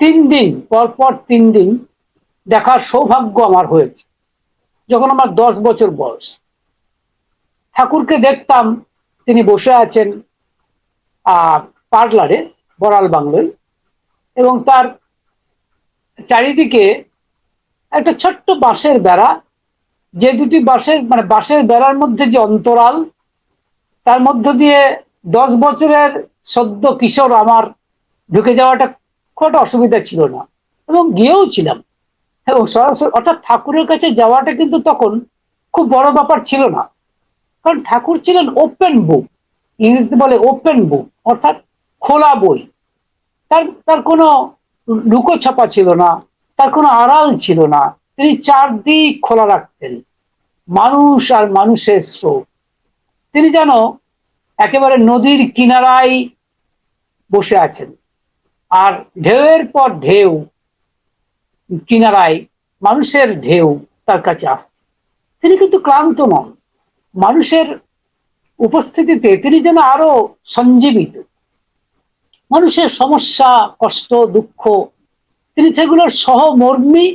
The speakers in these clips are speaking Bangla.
তিন দিন, পরপর তিন দিন দেখার সৌভাগ্য আমার হয়েছে। যখন আমার দশ বছর বয়স, ঠাকুরকে দেখতাম, তিনি বসে আছেন পার্লারে, বড়াল বাংলোয়, এবং তার চারিদিকে একটা ছোট্ট বাঁশের বেড়া, যে দুটি বাঁশের মানে বাঁশের বেড়ার মধ্যে যে অন্তরাল, তার মধ্য দিয়ে দশ বছরের সদ্য কিশোর আমার ঢুকে যাওয়াটা খুব একটা অসুবিধা ছিল না। এবং গিয়েও ছিলাম। এবং সরাসরি অর্থাৎ ঠাকুরের কাছে যাওয়াটা কিন্তু তখন খুব বড় ব্যাপার ছিল না। কারণ ঠাকুর ছিলেন ওপেন বুক ইংরেজিতে বলে ওপেন বুক অর্থাৎ খোলা বই। তার তার কোনো লুকো ছাপা ছিল না, তার কোনো আড়াল ছিল না। তিনি চারদিক খোলা রাখতেন, মানুষ আর মানুষের স্রোত। তিনি যেন একেবারে নদীর কিনারায় বসে আছেন। আর ঢেউয়ের পর ঢেউ, কিনারায় মানুষের ঢেউ তার কাছে আসছে। তিনি কিন্তু ক্লান্ত নন মানুষের উপস্থিতিতে তিনি যেন আরও সঞ্জীবিত। মানুষের সমস্যা, কষ্ট, দুঃখ, তিনি সেগুলোর সহমর্মী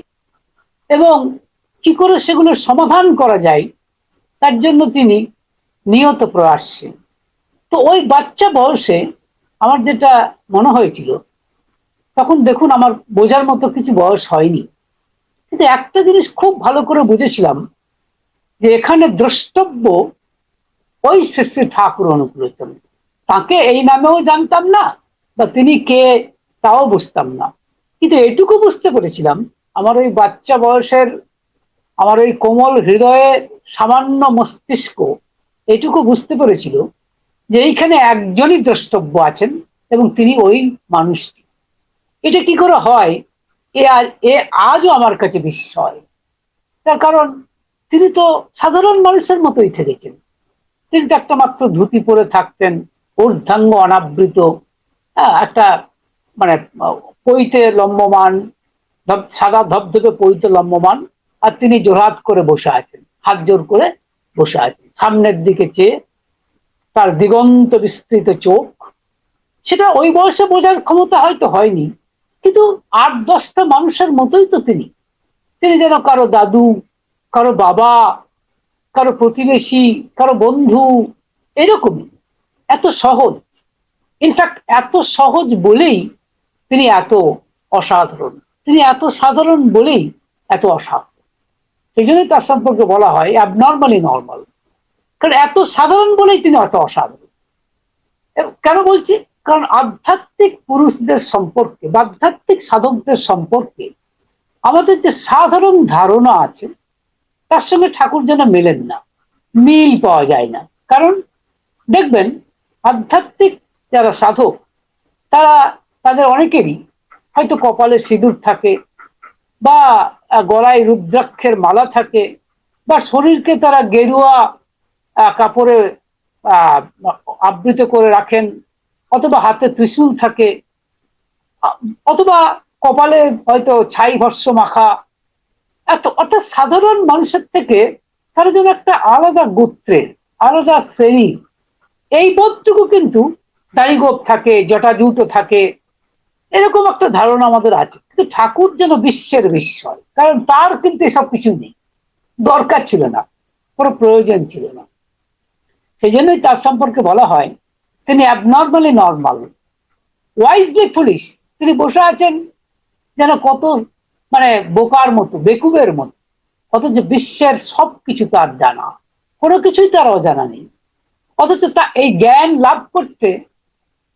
এবং কি করে সেগুলোর সমাধান করা যায়, তার জন্য তিনি নিয়ত প্রয়াসী তো ওই বাচ্চা বয়সে আমার যেটা মনে হয়েছিল তখন দেখুন আমার বোঝার মতো কিছু বয়স হয়নি। কিন্তু একটা জিনিস খুব ভালো করে বুঝেছিলাম, যে এখানে দ্রষ্টব্য ওই শ্রী শ্রী ঠাকুর অনুকূলোচন তাকে এই নামেও জানতাম না, বা তিনি কে তাও বুঝতাম না। কিন্তু এটুকু বুঝতে পেরেছিলাম, আমার ওই বাচ্চা বয়সের, আমার ওই কোমল হৃদয়ে সামান্য মস্তিষ্ক এটুকু বুঝতে পেরেছিল, যে এইখানে একজনই দ্রষ্টব্য আছেন এবং তিনি ওই মানুষটি। এটা কি করে হয়? এ আজ এ আজও আমার কাছে বিস্ময় তার কারণ তিনি তো সাধারণ মানুষের মতোই থেকেছেন। তিনি তো একটা মাত্র ধুতি পরে থাকতেন ঊর্ধ্বাঙ্গ অনাবৃত হ্যাঁ, একটা মানে পইতে লম্বমান সাদা ধবধবে পইতে লম্বমান আর তিনি জোরহাত করে বসে আছেন হাত জোর করে বসে আছেন। সামনের দিকে চেয়ে তার দিগন্ত বিস্তৃত চোখ সেটা ওই বয়সে বোঝার ক্ষমতা হয়তো হয়নি কিন্তু আট, দশটা মানুষের মতোই তো তিনি। তিনি যেন কারও দাদু, কারও বাবা, কারও প্রতিবেশী, কারও বন্ধু, এরকমই। এত সহজ। ইনফ্যাক্ট এত সহজ বলেই তিনি এত অসাধারণ। তিনি এত সাধারণ বলেই এত অসাধারণ। সেই জন্যই তার সম্পর্কে বলা হয় অ্যাবনর্মালি নর্মাল কারণ এত সাধারণ বলেই তিনি এত অসাধারণ। কেন বলছি? কারণ আধ্যাত্মিক পুরুষদের সম্পর্কে বা আধ্যাত্মিক সাধকদের সম্পর্কে আমাদের যে সাধারণ ধারণা আছে, তার সঙ্গে ঠাকুর যেন মেলেন না, মিল পাওয়া যায় না। কারণ দেখবেন, আধ্যাত্মিক যারা সাধক, তারা, তাদের অনেকেরই হয়তো কপালে সিঁদুর থাকে বা গলায় রুদ্রাক্ষের মালা থাকে বা শরীরকে তারা গেরুয়া কাপড়ে আবৃত করে রাখেন। অথবা হাতে ত্রিশূল থাকে, অথবা কপালে হয়তো ছাই ভস্য মাখা। এত অর্থাৎ সাধারণ মানুষের থেকে তারা যেন একটা আলাদা গোত্রের আলাদা শ্রেণি। এই বোধটুকু কিন্তু দাড়িগোপ থাকে, জটাজুটো থাকে। এরকম একটা ধারণা আমাদের আছে। কিন্তু ঠাকুর যেন বিশ্বের বিস্ময়, কারণ তার কিন্তু এসব কিছু নেই। দরকার ছিল না, কোনো প্রয়োজন ছিল না। সেই জন্যই তার সম্পর্কে বলা হয় তিনি অ্যাবনর্মালি নর্মাল ওয়াইজলি পুলিশ তিনি বসে আছেন যেন কত মানে বোকার মতো, বেকুবের মতো। অথচ বিশ্বের সব কিছু তার জানা। কোনো কিছুই তার অজানা নেই। অথচ তা এই জ্ঞান লাভ করতে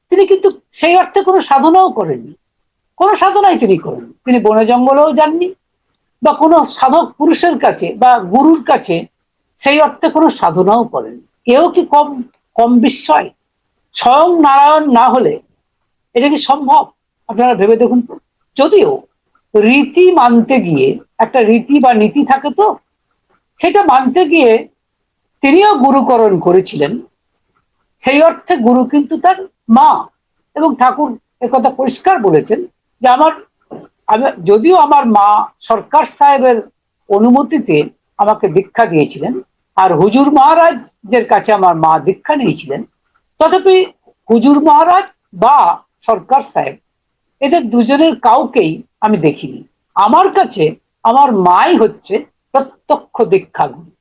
তিনি কিন্তু সেই অর্থে কোনো সাধনাও করেননি। কোনো সাধনাই তিনি করেন তিনি বনে জঙ্গলেও যাননি বা কোনো সাধক পুরুষের কাছে বা গুরুর কাছে সেই অর্থে কোনো সাধনাও করেন কেউ কি কম কম বিস্ময়? স্বয়ং নারায়ণ না হলে এটা কি সম্ভব? আপনারা ভেবে দেখুন যদিও রীতি মানতে গিয়ে একটা রীতি বা নীতি থাকে তো, সেটা মানতে গিয়ে তিনিও গুরুকরণ করেছিলেন। সেই অর্থে গুরু কিন্তু তার মা এবং ঠাকুর একথা পরিষ্কার বলেছেন যে আমার, আমি, যদিও আমার মা সরকার সাহেবের অনুমতিতে আমাকে দীক্ষা দিয়েছিলেন, আর হুজুর মহারাজের কাছে আমার মা দীক্ষা নিয়েছিলেন তথাপি হুজুর মহারাজ বা সরকার সাহেব, এদের দুজনের কাউকেই আমি দেখিনি। আমার কাছে আমার মাই হচ্ছে প্রত্যক্ষ দীক্ষাগুরু।